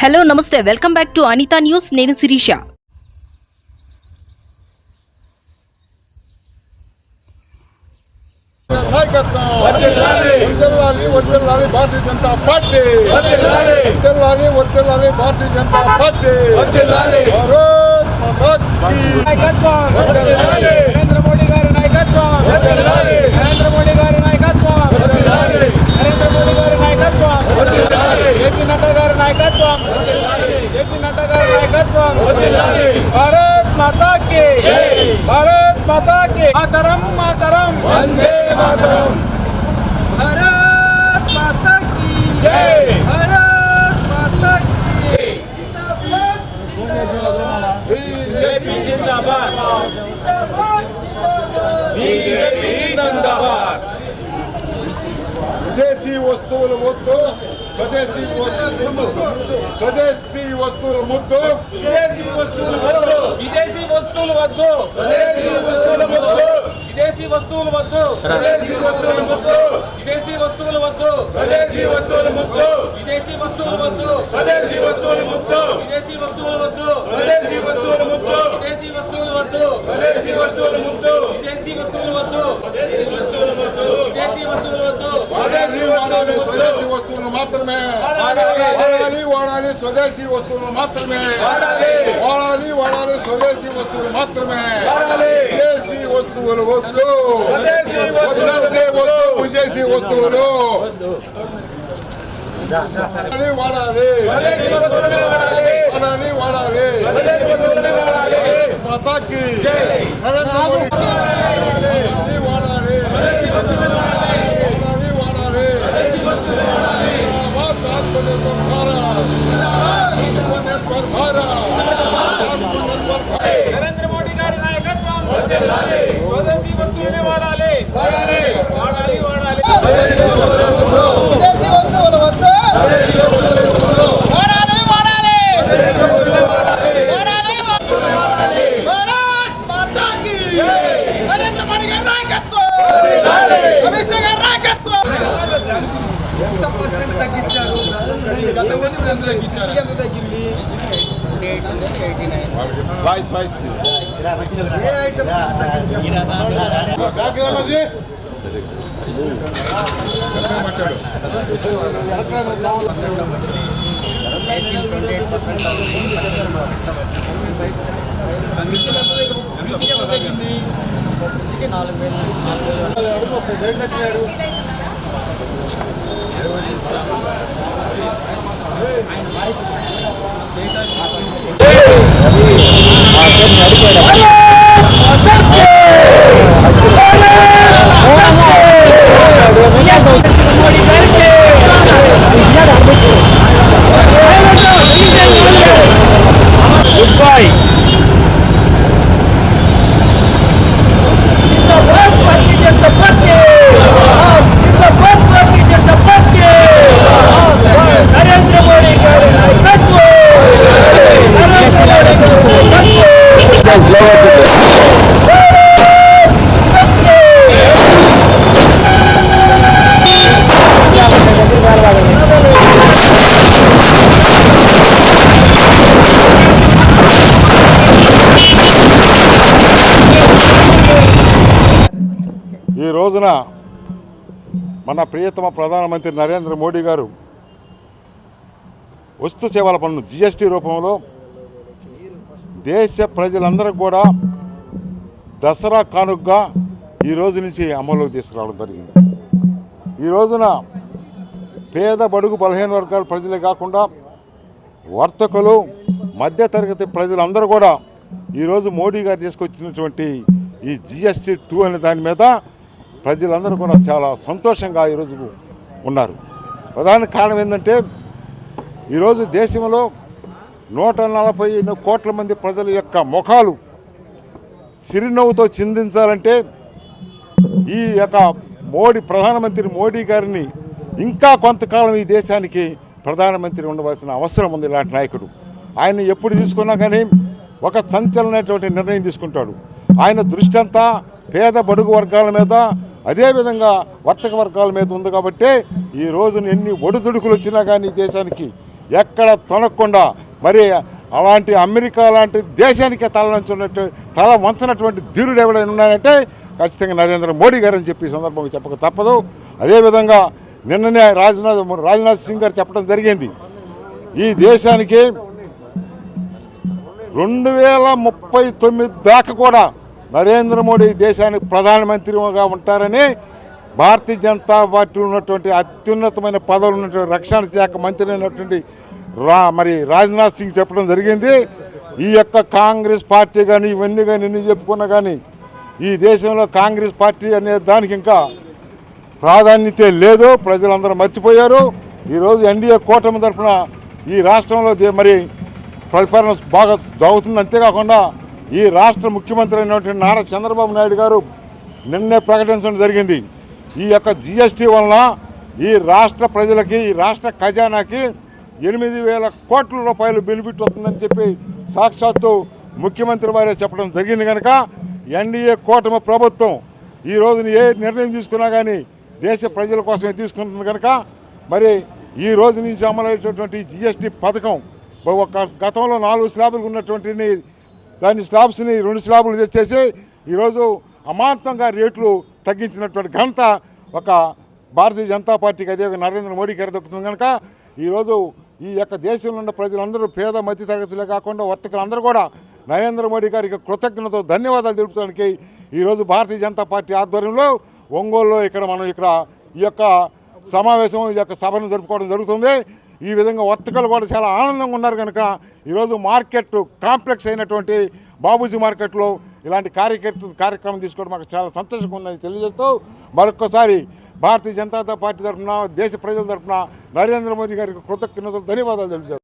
Hello నమస్తే welcome back to Anitha news నేను Sirisha Bharatiya Janata party Bharatiya Janata party Narendra Modi గారి నాయకత్వం వర్ధిల్లాలి. నరేంద్ర మోడీ గారి నాయకత్వం వర్ధిల్లాలి. నరేంద్ర మోడీ గారి నాయకత్వం వర్ధిల్లాలి. జేపీ నడ్డా గారి నాయకత్వం జేపీ నడ్డా గారి నాయకత్వం వర్ధిల్లాలి. భారత్ మాతా కి భారత్ మాతా కి మాతరం మాతరం. వందే మాతరం. భారత్ మాతా కి. భారత్ మాతా కి బీజేపీ జిందాబాద్. బీజేపీ జిందాబాద్. విదేశీ వస్తువుల ముద్దు స్వదేశీ వస్తువులు స్వదేశీ వస్తువుల ముద్దు విదేశీ వస్తువుల ముద్దు విదేశీ వస్తువులు వద్దు స్వదేశీ వస్తువుల ముద్దు విదేశీ వస్తువులు వద్దు స్వదేశీ వస్తువుల ముద్దు విదేశీ వస్తువులు వద్దు స్వదేశీ వస్తువుల ముద్దు విదేశీ వస్తువులు వద్దు స్వదేశీ వాడాలి. వాడాలి. వాడాలి స్వదేశీ వస్తువులు మాత్రమే. వాడాలి. వాడాలి వాడాలి స్వదేశీ వస్తువులు మాత్రమే. వాడాలి. విదేశీ వస్తువులు వద్దు. స్వదేశీ వస్తువులు వద్దంటే వద్దు. విదేశీ వస్తువులు. వద్దు. వాడాలి వాడాలి. స్వదేశీ వస్తువులనే వాడాలి. వాడాలి వాడాలి. స్వదేశీ వస్తువులనే వాడాలి. మాతాకి. నరేంద్ర మోడీ. ఎంత తగ్గించారు ఎంత తగ్గింది? ఏ ఐటమ్ బ్యాక్గ్రౌండ్ ఎంత తగ్గింది? ఆయన వాయిస్ స్టేట్ నడిపాడు మన ప్రియతమ ప్రధానమంత్రి నరేంద్ర మోడీ గారు వస్తు సేవల పన్ను జిఎస్టీ రూపంలో దేశ ప్రజలందరికీ కూడా దసరా కానుకగా ఈ రోజు నుంచి అమల్లోకి తీసుకురావడం జరిగింది. ఈ రోజున పేద బడుగు బలహీన వర్గాల ప్రజలే కాకుండా వర్తకులు మధ్యతరగతి ప్రజలందరూ కూడా ఈరోజు మోడీ గారు తీసుకొచ్చినటువంటి ఈ జిఎస్టీ టూ అనే దాని మీద ప్రజలందరూ కూడా చాలా సంతోషంగా ఈరోజు ఉన్నారు. ప్రధాన కారణం ఏంటంటే ఈరోజు దేశంలో నూట నలభై కోట్ల మంది ప్రజల యొక్క ముఖాలు చిరునవ్వుతో చిందించాలంటే ఈ యొక్క మోడీ ప్రధానమంత్రి మోడీ గారిని ఇంకా కొంతకాలం ఈ దేశానికి ప్రధానమంత్రి ఉండవలసిన అవసరం ఉంది ఇలాంటి నాయకుడు. ఆయన ఎప్పుడు తీసుకున్నా కానీ ఒక సంచలనటువంటి నిర్ణయం తీసుకుంటాడు. ఆయన దృష్టి అంతా పేద బడుగు వర్గాల మీద అదేవిధంగా వర్తక వర్గాల మీద ఉంది కాబట్టి ఈ రోజున ఎన్ని ఒడిదుడుకులు వచ్చినా కానీ ఈ దేశానికి ఎక్కడ తొనకుండా మరి అలాంటి అమెరికా లాంటి దేశానికి తలవంచున్నట్టు తల వంచినటువంటి ధీరుడు ఎవడైనా ఉన్నారంటే ఖచ్చితంగా నరేంద్ర మోడీ గారు అని చెప్పి సందర్భంగా చెప్పక తప్పదు. అదేవిధంగా నిన్ననే రాజ్నాథ్ రాజ్నాథ్ సింగ్ గారు చెప్పడం జరిగింది. ఈ దేశానికి రెండు వేల ముప్పై తొమ్మిది దాకా కూడా నరేంద్ర మోడీ దేశానికి ప్రధానమంత్రిగా ఉంటారని భారతీయ జనతా పార్టీ ఉన్నటువంటి అత్యున్నతమైన పదవులు ఉన్నటువంటి రక్షణ శాఖ మంత్రి అయినటువంటి రా మరి రాజ్నాథ్ సింగ్ చెప్పడం జరిగింది. ఈ యొక్క కాంగ్రెస్ పార్టీ కానీ ఇవన్నీ కానీ ఎన్ని చెప్పుకున్నా కానీ ఈ దేశంలో కాంగ్రెస్ పార్టీ అనే దానికి ఇంకా ప్రాధాన్యత లేదు. ప్రజలందరూ మర్చిపోయారు. ఈరోజు ఎన్డీఏ కూటమి తరఫున ఈ రాష్ట్రంలో మరి పరిపాలన బాగా జరుగుతుంది. అంతేకాకుండా ఈ రాష్ట్ర ముఖ్యమంత్రి అయినటువంటి నారా చంద్రబాబు నాయుడు గారు నిన్నే ప్రకటించడం జరిగింది. ఈ యొక్క జిఎస్టీ వలన ఈ రాష్ట్ర ప్రజలకి ఈ రాష్ట్ర ఖజానాకి ఎనిమిది వేల కోట్ల రూపాయలు బెనిఫిట్ వస్తుందని చెప్పి సాక్షాత్తు ముఖ్యమంత్రి వారే చెప్పడం జరిగింది కనుక ఎన్డీఏ కూటమి ప్రభుత్వం ఈ రోజున ఏ నిర్ణయం తీసుకున్నా కానీ దేశ ప్రజల కోసమే తీసుకుంటుంది కనుక మరి ఈ రోజు నుంచి అమలయ్యేటటువంటి జిఎస్టీ పథకం ఒక గతంలో నాలుగు స్లాబులు ఉన్నటువంటి దాని స్లాబ్స్ని రెండు స్లాబులు తెచ్చేసి ఈరోజు అమాంతంగా రేట్లు తగ్గించినటువంటి ఘనత ఒక భారతీయ జనతా పార్టీకి అదే నరేంద్ర మోడీ గారి కనుక ఈరోజు ఈ యొక్క దేశంలో ఉన్న ప్రజలందరూ పేద మధ్య తరగతులే కాకుండా వర్తకులందరూ కూడా నరేంద్ర మోడీ గారికి కృతజ్ఞత ధన్యవాదాలు తెలుపుతానికి ఈరోజు భారతీయ జనతా పార్టీ ఆధ్వర్యంలో ఒంగోలులో ఇక్కడ మనం ఇక్కడ ఈ యొక్క సమావేశం ఈ యొక్క సభను జరుపుకోవడం జరుగుతుంది. ఈ విధంగా వర్తకలు కూడా చాలా ఆనందంగా ఉన్నారు కనుక ఈరోజు మార్కెట్ కాంప్లెక్స్ అయినటువంటి బాబూజీ మార్కెట్లో ఇలాంటి కార్యకర్త కార్యక్రమం తీసుకోవడం మాకు చాలా సంతోషంగా ఉందని తెలియజేస్తూ మరొకసారి భారతీయ జనతా పార్టీ తరఫున దేశ ప్రజల తరఫున నరేంద్ర మోదీ గారికి కృతజ్ఞతలు ధన్యవాదాలు తెలియజేస్తాం